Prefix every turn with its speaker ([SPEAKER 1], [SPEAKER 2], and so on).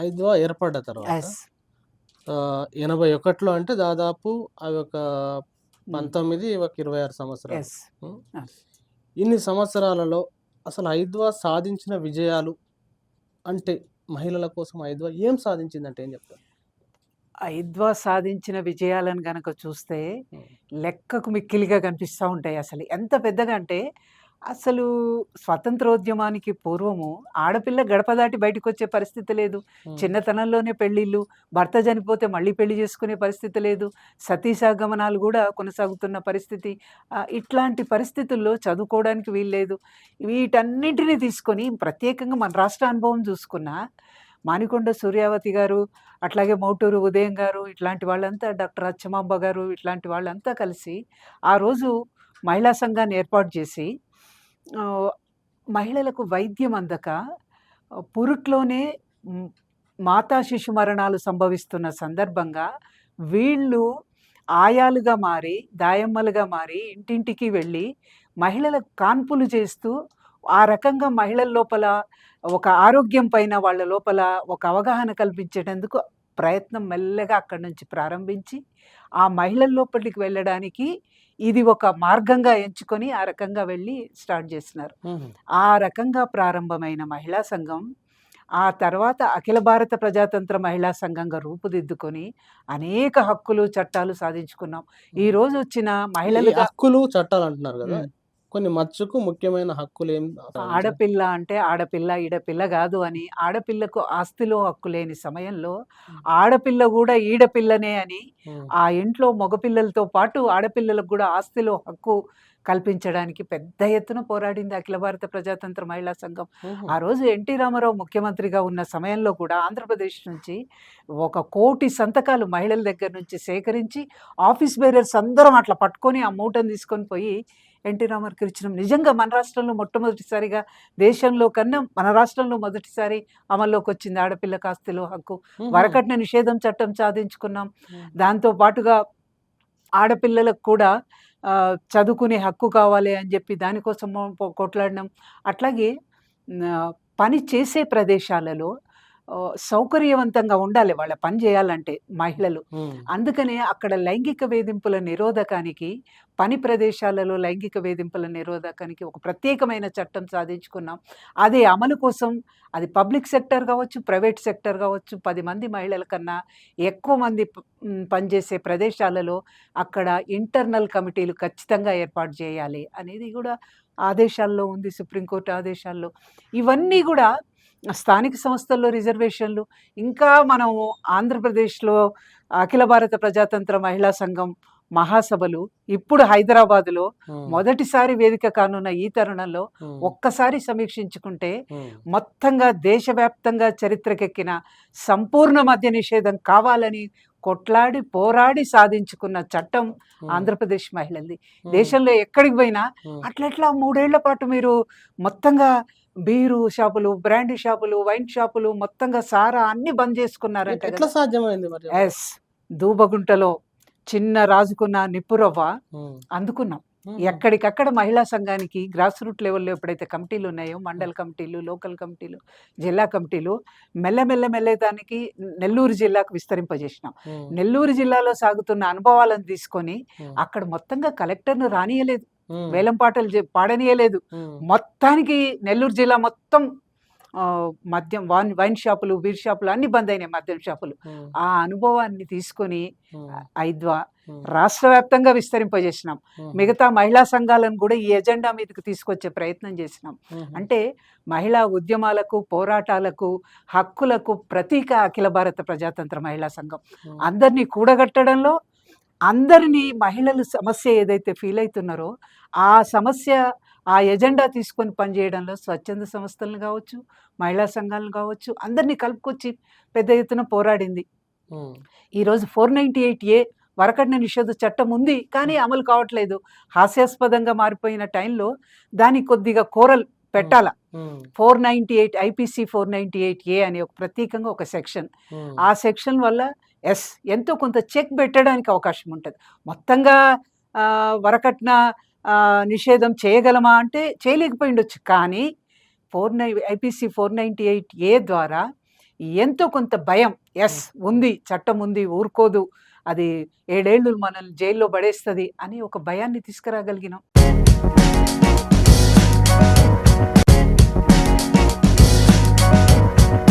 [SPEAKER 1] ఐద్వా ఏర్పడ్డ తర్వాత ఆహ్, 81లో అంటే దాదాపు అవి ఒక 19, ఒక 26 సంవత్సరాలు.
[SPEAKER 2] ఎస్
[SPEAKER 1] హ్మ్.
[SPEAKER 2] ఆ.
[SPEAKER 1] ఇన్ని సంవత్సరాలలో అసలు ఐద్వా సాధించిన విజయాలు అంటే మహిళల కోసం ఐద్వా ఏం సాధించిందంటే ఏం చెప్తారు?
[SPEAKER 2] ఐద్వా సాధించిన విజయాలను గనక చూస్తే. లెక్కకు మిక్కిలిగా కనిపిస్తా ఉంటాయి అసలు. ఎంత పెద్దగా అంటే అసలు స్వతంత్రోద్యమానికి పూర్వము ఆడపిల్ల గడప దాటి బయటికొచ్చే పరిస్థితి లేదు. చిన్నతనంలోనే పెళ్ళిళ్ళు, భర్త చనిపోతే మళ్ళీ పెళ్ళి చేసుకునే పరిస్థితి లేదు. సతీసహగమనాలు గూడా కొనసాగుతున్న పరిస్థితి. ఇట్లాంటి పరిస్థితుల్లో చదువుకోవడానికి వీల్లేదు. వీటన్నిటిని తీసుకొని ప్రత్యేకంగా మన రాష్ట్ర అనుభవం చూసుకున్నా మానికొండ సూర్యావతి గారు, అట్లాగే మౌటూరు ఉదయం గారు ఇట్లాంటి వాళ్ళంతా డాక్టర్ అచ్చమాంబ గారు ఇట్లాంటి వాళ్ళంతా కలిసి ఆ రోజు మహిళా సంఘాన్ని ఏర్పాటు చేసి ఆహ్, మహిళలకు వైద్యం అందక ఆహ్, పురుట్లోనే హ్మ్, మాతా శిశు మరణాలు సంభవిస్తున్న సందర్భంగా వీళ్ళు ఆయాలుగా మారి, దాయమ్మలుగా మారి ఇంటింటికి వెళ్ళి మహిళలకు కాన్పులు చేస్తూ ఆ రకంగా మహిళల లోపల ఒక ఆరోగ్యం పైన వాళ్ళ లోపల ఒక అవగాహన కల్పించేటందుకు ప్రయత్నం మెల్లగా అక్కడి నుంచి ప్రారంభించి ఆ మహిళల లోపలికి వెళ్ళడానికి ఇది ఒక మార్గంగా ఎంచుకొని ఆ రకంగా వెళ్ళి స్టార్ట్ చేసినారు. ఆ రకంగా ప్రారంభమైన మహిళా సంఘం ఆ తర్వాత అఖిల భారత ప్రజాతంత్ర మహిళా సంఘంగా రూపుదిద్దుకొని అనేక హక్కులు, చట్టాలు సాధించుకున్నాం. ఈ. రోజు వచ్చిన
[SPEAKER 1] ఈ
[SPEAKER 2] మహిళలుగా
[SPEAKER 1] హక్కులు, చట్టాలు అంటున్నారు గదా! కొన్ని మచ్చుకు ముఖ్యమైన హక్కులేం సాధించారు?
[SPEAKER 2] ఆడపిల్ల అంటే ఆడపిల్ల, ఈడపిల్ల గాదు అని ఆడపిల్లకు ఆస్తిలో హక్కు లేని సమయంలో. ఆడపిల్ల గూడా ఈడపిల్లనే అని. ఆ ఇంట్లో మగపిల్లలతో పాటు ఆడపిల్లలకు గూడా ఆస్తిలో హక్కు కల్పించడానికి పెద్ద ఎత్తున పోరాడింది అఖిల భారత ప్రజాతంత్ర మహిళా సంఘం. ఆ రోజు ఎన్టీ రామారావు ముఖ్యమంత్రిగా ఉన్న సమయంలో కూడా ఆంధ్రప్రదేశ్ నుంచి ఒక కోటి సంతకాలు మహిళల దగ్గర నుంచి సేకరించి ఆఫీస్ బేరర్స్ అందరం అట్లా పట్టుకొని ఆ మూటను తీసుకొని పోయి ఎన్టీ రామారావుకి ఇచ్చినాం. నిజంగా మన రాష్ట్రంలో మొట్టమొదటిసారిగా దేశంలో కన్నా మన రాష్ట్రంలో మొదటిసారి అమల్లోకి వచ్చింది ఆడపిల్లకు ఆస్తిలో హక్కు. వరకట్న నిషేధం చట్టం సాధించుకున్నాం. దాంతో పాటుగా ఆడపిల్లలకు కూడా చదువుకునే హక్కు కావాలి అని చెప్పి దానికోసం కొట్లాడినాం. అట్లాగే పని చేసే ప్రదేశాలలో సౌకర్యవంతంగా ఉండాలి వాళ్ళ పని చేయాలంటే మహిళలు. అందుకనే అక్కడ లైంగిక వేధింపుల నిరోధకానికి, పని ప్రదేశాలలో లైంగిక వేధింపుల నిరోధకానికి ఒక ప్రత్యేకమైన చట్టం సాధించుకున్నాం. అది అమలు కోసం అది పబ్లిక్ సెక్టర్ కావచ్చు, ప్రైవేట్ సెక్టర్ కావచ్చు 10 మంది మహిళల కన్నా ఎక్కువ మంది పనిచేసే ప్రదేశాలలో అక్కడ ఇంటర్నల్ కమిటీలు ఖచ్చితంగా ఏర్పాటు చేయాలి అనేది గూడా ఆదేశాల్లో ఉంది సుప్రీంకోర్టు ఆదేశాల్లో. ఇవన్నీ గూడా స్థానిక సంస్థల్లో రిజర్వేషన్లు ఇంకా మనం ఆంధ్రప్రదేశ్‌లో అఖిల భారత ప్రజాతంత్ర మహిళా సంఘం మహాసభలు ఇప్పుడు హైదరాబాదులో. మొదటిసారి వేదిక కానున్న ఈ తరుణంలో. ఒక్కసారి సమీక్షించుకుంటే. మొత్తంగా దేశవ్యాప్తంగా చరిత్రకెక్కిన సంపూర్ణ మద్య నిషేధం కావాలని కొట్లాడి, పోరాడి సాధించుకున్న చట్టం. ఆంధ్రప్రదేశ్ మహిళలది.
[SPEAKER 1] హ్మ్.
[SPEAKER 2] దేశంలో ఎక్కడికి పోయినా. అట్లెట్లా 3 ఏళ్ళ పాటు మీరు మొత్తంగా బీరు షాపులు, బ్రాండీ షాపులు, వైన్ షాపులు మొత్తంగా సారా అన్నీ బంద్ చేసుకున్నారంట
[SPEAKER 1] ఎట్ ఎట్లా
[SPEAKER 2] గదా!
[SPEAKER 1] సాధ్యమైంది మరి?
[SPEAKER 2] యెస్. దూబగుంటలో చిన్న రాజుకున్న నిప్పురవ్వ. అందుకున్నాం. ఎక్కడికక్కడ మహిళా సంఘానికి గ్రాస్ రూట్ లెవెల్‌లో ఎప్పుడైతే కమిటీలు ఉన్నాయో. మండల కమిటీలు, లోకల్ కమిటీలు, జిల్లా కమిటీలు మెల్ల మెల్ల మెల్ల దానికి నెల్లూరు జిల్లాకు విస్తరింపజేసినాం. నెల్లూరు జిల్లాలో సాగుతున్న అనుభవాలను తీసుకొని. అక్కడ మొత్తంగా కలెక్టర్‌ను రానీయలేదు. వేలం పాటలు పాడనీయలేదు. మొత్తానికి నెల్లూరు జిల్లా మొత్తం మద్యం వాన్ వైన్ షాపులు, బీర్ షాపులు అన్నీ బంద్ అయినాయి మద్యం షాపులు. ఆ అనుభవాన్ని తీసుకొని. ఐద్వా. రాష్ట్ర వ్యాప్తంగా విస్తరింపజేసినాం. మిగతా మహిళా సంఘాలను కూడా ఈ ఎజెండా మీదకి తీసుకొచ్చే ప్రయత్నం చేసినాం. అంటే మహిళా ఉద్యమాలకు, పోరాటాలకు, హక్కులకు ప్రతీక అఖిల భారత ప్రజాతంత్ర మహిళా సంఘం. అందరినీ కూడగట్టడంలో అందరినీ మహిళలు సమస్య ఏదైతే ఫీల్ అయితున్నారో ఆ సమస్య ఆ ఎజెండా తీసుకొని పనిచేయడంలో స్వచ్ఛంద సంస్థలను కావచ్చు, మహిళా సంఘాలను కావచ్చు అందరినీ కలుపుకొచ్చి పెద్ద ఎత్తున పోరాడింది. ఈరోజు 498 ఏ వరకట్న నిషేధ చట్టం ఉంది. కానీ అమలు కావట్లేదు. హాస్యాస్పదంగా మారిపోయిన టైంలో దానికి కొద్దిగా కోరలు
[SPEAKER 1] హ్మ్.
[SPEAKER 2] పెట్టాల.
[SPEAKER 1] హ్మ్.
[SPEAKER 2] 498 ఐపీసీ 498 ఏ అనే ఒక ప్రత్యేకంగా ఒక సెక్షన్.
[SPEAKER 1] హ్మ్.
[SPEAKER 2] ఆ సెక్షన్ వల్ల యెస్ ఎంతో కొంత చెక్ పెట్టడానికి అవకాశం ఉంటది. మొత్తంగా వరకట్న నిషేధం చేయగలమా అంటే చేయలేకపోయిండొచ్చు. కానీ ఫోర్ నై ఐపీసీ 498 ఏ ద్వారా ఎంతో కొంత భయం ఎస్ ఉంది చట్టం ఉంది ఊరుకోదు అది ఏడేళ్ళు మనల్ని జైల్లో పడేస్తుంది అని ఒక భయాన్ని తీసుకురాగలిగినాం